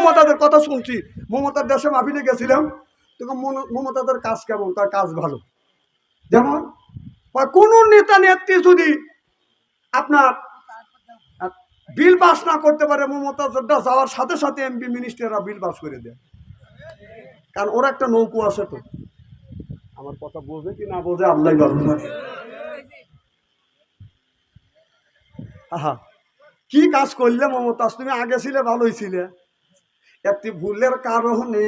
মমতাদের কথা শুনছি। মমতার দেশে মাহফিলে গেছিলাম, তখন মমতাদের কাজ কেমন? তার কাজ ভালো। যেমন কোনো নেতা নেত্রী যদি আপনার বিল পাস না করতে পারে মমতাজটা যাওয়ার সাথে সাথে এমপি মিনিস্টাররা বিল পাস করে দেয়। কারণ ওরা একটা নৌকো আছে তো। আমার কথা বোঝে কি না বোঝে আল্লাহ। আহা, কি কাজ করলে মমতাজ? তুমি আগে ছিলে, ভালোই ছিলে। একটি ভুলের কারণে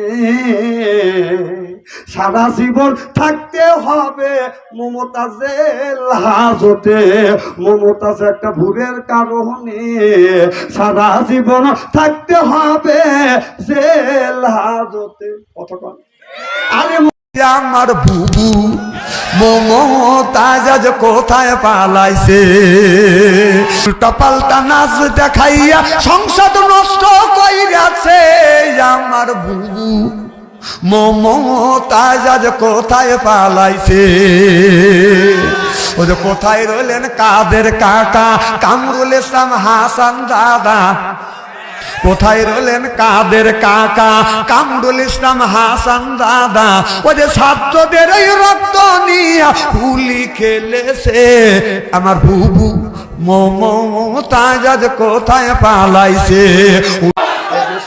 সারা জীবন থাকতে হবে মমতাজের হাজতে। মমতাজ একটা ভুলের কারণে সারা জীবন থাকতে হবে জেল হাজতে। কতক্ষণ আরে আমার বুবু মমতাজ আজ কোথায় পালাইছে? উল্টা পাল্টা নাচ দেখাইয়া সংসদ নষ্ট কইরাছে আমার বুবু মমতাজ আজ কোথায় পালাইছে? ও যে কোথায় রইলেন কাদের কাকা? কামরুল ইসলাম হাসান দাদা। কোথায় রলেন কাদের কাকা? কামরুল ইসলাম হাসান দাদা ও যে ছাত্রদের এই রক্ত নিয়ে হুলি খেলেছে। আমার বুবু মমতাজ কোথায় পালাইছে?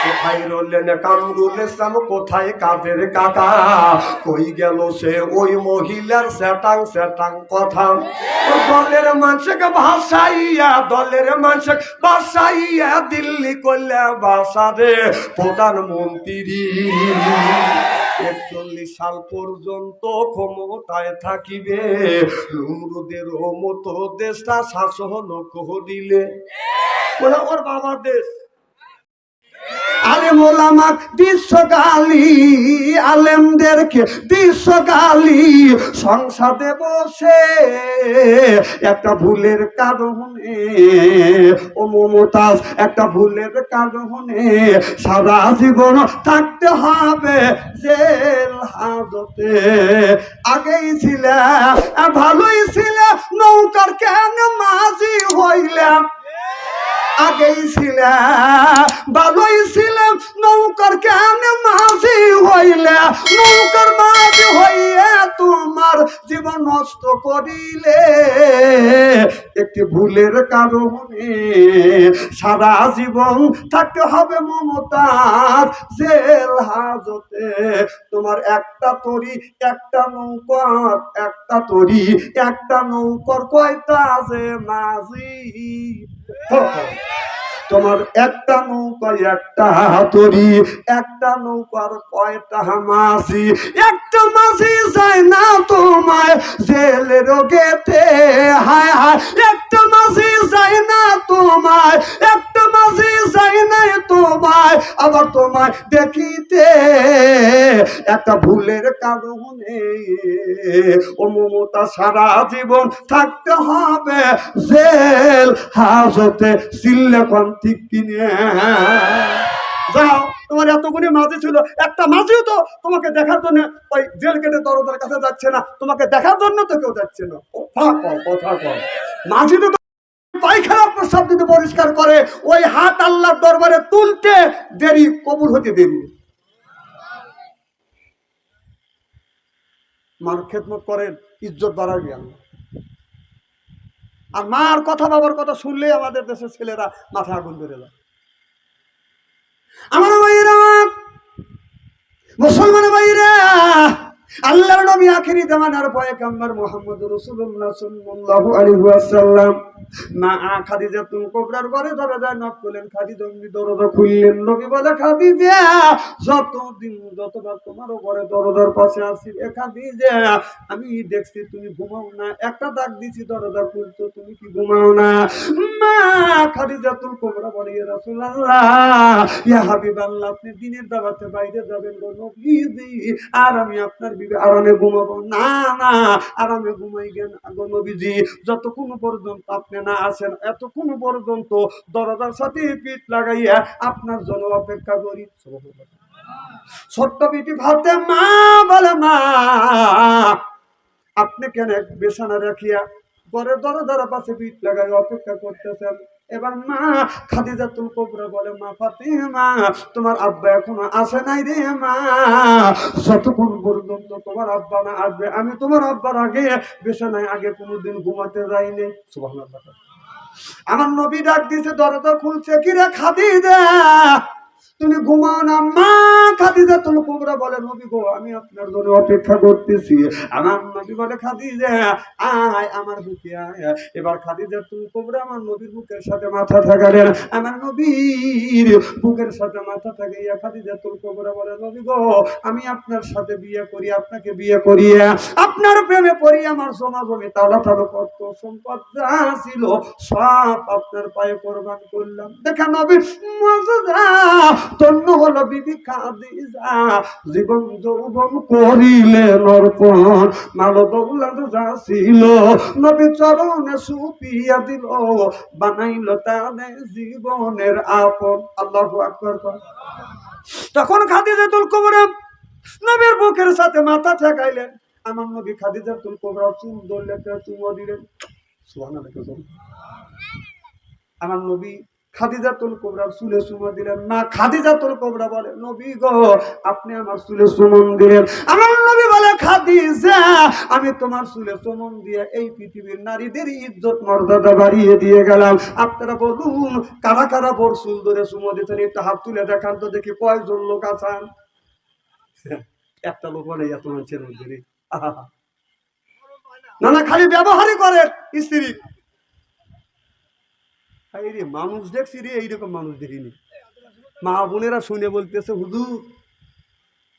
কোথায় কোথায় কই গেল সে ওই মহিলার কথা? ভাসাইয়া দলের দিল্লি করলে বাসা রে প্রধানমন্ত্রী। একচল্লিশ সাল পর্যন্ত ক্ষমতায় থাকিবে নমরুদের মতো দেশটা শাসন করিলে। ওর বাবার দেশ। আরে মোলামাক বিশ্বকালী আলেমদেরকে, বিশ্বকালী সংসদে বসে একটা ভুলের কারণে, ও মমতাজ, একটা ভুলের কারণে সারা জীবন থাকতে হবে জেল হাজতে। আগেই ছিল ভালোই ছিল, নৌকার কেন মাঝি হইলাম। আগেই ছিলাম ভালোই ছিলাম নৌকার কেন মাঝি হইলে? নৌকার নষ্ট করিলে একটি ভুলের কারণে সারা জীবন থাকতে হবে মমতার জেল হাজতে। তোমার একটা তরি, একটা নৌকার, একটা তরি, একটা নৌকর কয়টা যে মাঝি তোমার একটা নৌকা, একটা হাতুরি একটা নৌকার কয়টা মাসি একটা মাসি যায় না তোমায় জেলে রোগেতে। হায় হায়, একটা মাসি যায় না তোমায়, একটা মাসি যায় না তোমায়, আবার তোমায় দেখিতে, একটা ভুলের কারণে ও মমতা সারা জীবন থাকতে হবে। জেল, হাজতে সিল্লেখন ঠিক কিনে। যাও, তোমার এতগুলি মাঝি ছিল, একটা মাঝিও তো তোমাকে দেখার জন্য ওই জেল কেটে দরদার কাছে যাচ্ছে না, তোমাকে দেখার জন্য তো কেউ যাচ্ছে না। কথা কর কথা কর মাঝি তো পায়খানা প্রস্তাব দিতে পরিষ্কার করে, ওই হাত আল্লাহর দরবারে তুলতে দেরি কবুল হতে দেরি। মার খেদমত করেন, ইজ্জত বাড়াবি আল্লাহ। আর মার কথা বাবার কথা শুনলে আমাদের দেশের ছেলেরা মাথা আগুন ধরে যায়। আমার ভাইরা মুসলমান ভাইরা আল্লাহর নবী আখেরি জামানার সাল্লাল্লাহু আলাইহি ওয়াসাল্লাম। মা খাদিজা তুম ঘরে দরজা নক করলেন খাদিজা এমনি দরজা খুললেন। নবী বলে, খাদিজা, যতদিন যতবার তোমারও ঘরে দরজার পাশে আসি এ খাদিজা, আমি দেখছি তুমি ঘুমাও না। একটা ডাক দিছি, দরজা খুলছো, তুমি কি ঘুমাও না? মা খাদিজা তুল কোবরা বলে, ইয়া রাসূলুল্লাহ, ইয়া হাবিবাল্লাহ, আপনি দিনের দাওয়াতে বাইরে যাবেন গো আর আমি আপনার বিবে আরামে ঘুমাবো। না না আরামে ঘুমাই গেন আগো নবীজি, যতক্ষণ পর্যন্ত আপনি না আসেন এতক্ষণ পর্যন্ত দরজার সাথে পিঠ লাগাইয়া আপনার জন্য অপেক্ষা করি। ছোট্ট বিটি ভাবতে মা, বলে, মা, আপনি কেন বেসানা রাখিয়া ঘরের দরজার পাশে পিঠ লাগাই অপেক্ষা করতেছেন? এবার মা খাদিজাতুল কবরে বলে, মা ফাতিমা, তোমার আব্বা এখনও আসে নাই রে মা। যতক্ষণ পর্যন্ত তোমার আব্বা না আসবে, আমি তোমার আব্বার আগে বিছানায় আগে কোনোদিন ঘুমাতে যাইনি। সুবহানাল্লাহ। আমার নবী ডাক দিছে, দরজা খুলছে কিরে খাদিজা? তুমি ঘুমাও না। মা খাদিজা তুল কুবরা বলে, নবী গো, আমি আপনার জন্য অপেক্ষা করতেছি। আমার নবী বলে, খাদিজা, আয় আমার বুকে আয়। এবার খাদিজা তুল কুবরা আমার নবীর বুকের সাথে মাথা ঠাকালেন আমার নবীর বুকের সাথে মাথা ঠাকাইয়া খাদিজা তুল কুবরা বলে, নবী গো, আমি আপনার সাথে বিয়ে করি, আপনাকে বিয়ে করিয়া, আপনার প্রেমে পড়ি আমার জমা জমি তালা তালো কত সম্পদ যা ছিল, সব আপনার পায়ে কোরবান করলাম। দেখা নবী মজদা তন্ন হলো বিবি খাদিজা জীবন যৌবন করিলে নরপণ। মাল দৌলত যা ছিল, নবী চরণে সুপিয়া দিল। বানাইল তাদের জীবনের আপন। আল্লাহু আকবার। তখন খাদিজাতুল কুবরা নবীর বুকের সাথে মাথা ঠেকাইলেন। আমার নবী খাদিজাতুল কুবরা চুল ধরলে চুমো দিলেন। সুবহানাল্লাহ আমার নবী খাদিজাতুল কোবরা চুলে চুমো দিলেন। মা খাদিজাতুল কোবরা বলে, নবী গো, আপনি আমার চুলে চুমন দিলেন। আমার নবী বলে, খাদিজা, আমি তোমার চুলে চুমন দিয়ে এই পৃথিবীর নারীদের ইজ্জত, মর্যাদা বাড়িয়ে দিয়ে গেলাম। আপনারা বলুন, কারা কারা বড় চুল ধরে চুমো দিতেন? একটু হাত তুলে দেখান তো দেখি কয়জন লোক আছেন। একটা লোক বলে, এত মানুষের মধ্যে নেই। না না, খালি ব্যবহারই করেন স্ত্রী। এই রে, মানুষ দেখছি রে, এইরকম মানুষ দেখিনি। মা বোনেরা শুনে বলতেছে, হুজুর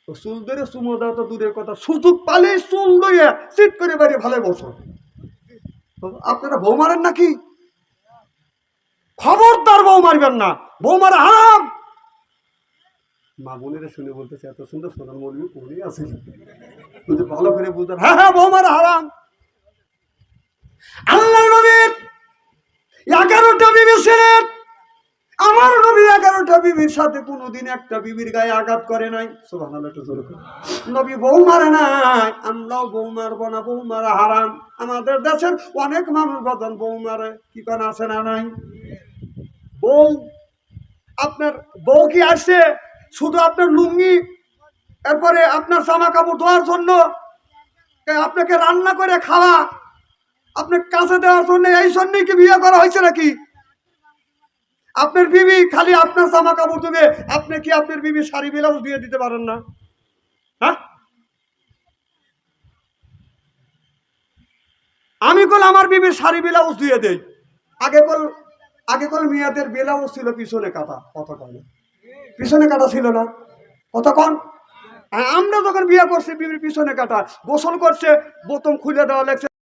চুল ধরে চুমো দাও তো দূরের কথা, সুযোগ পালে চুল ধরে সিট করে বাড়ি ভালো বসো। আপনারা বউ মারেন নাকি? খবরদার বউ মারবেন না, বউ মারা হারাম। মা বোনেরা শুনে বলতেছে, এত সুন্দর সোনার মৌলী কোনে আছে। ভালো করে বুঝতেন হ্যাঁ হ্যাঁ বউ মারা হারাম। আল্লাহ নবীর এগারোটা বিবি ছিলেন। আমার নবী এগারোটা বিবির সাথে কোনোদিন একটা বিবির গায়ে আঘাত করে নাই। করে। নবী বউ মারে নাই আমরাও বউ মারবো না, বউ মারা হারাম। আমাদের দেশের অনেক মানুষ বদন বউ মারে, কি কোন আছে না নাই? বউ, আপনার বউ কি আসছে? শুধু আপনার লুঙ্গি, এরপরে আপনার জামা কাপড় ধোয়ার জন্য আপনাকে রান্না করে খাওয়া আপনি কাছে দেওয়ার জন্য এই জন্যই কি বিয়ে করা হয়েছে নাকি? আপনার বিবি খালি আপনার জামা কাপড় দেবে, আপনি কি আপনার বিবি শাড়ি ব্লাউজ দিয়ে দিতে পারেন না? হ্যাঁ? আমি কল আমার বিবির শাড়ি ব্লাউজ দিয়ে দেই। আগে কল আগে কল মেয়েদের ব্লাউজ ছিল পিছনে কাটা, কতক্ষণ? পিছনে কাটা ছিল না। কতক্ষণ? আমরা যখন বিয়ে করছি, বিবির পিছনে কাটা, গোসল করছে, বোতম খুলে দেওয়া লাগছে।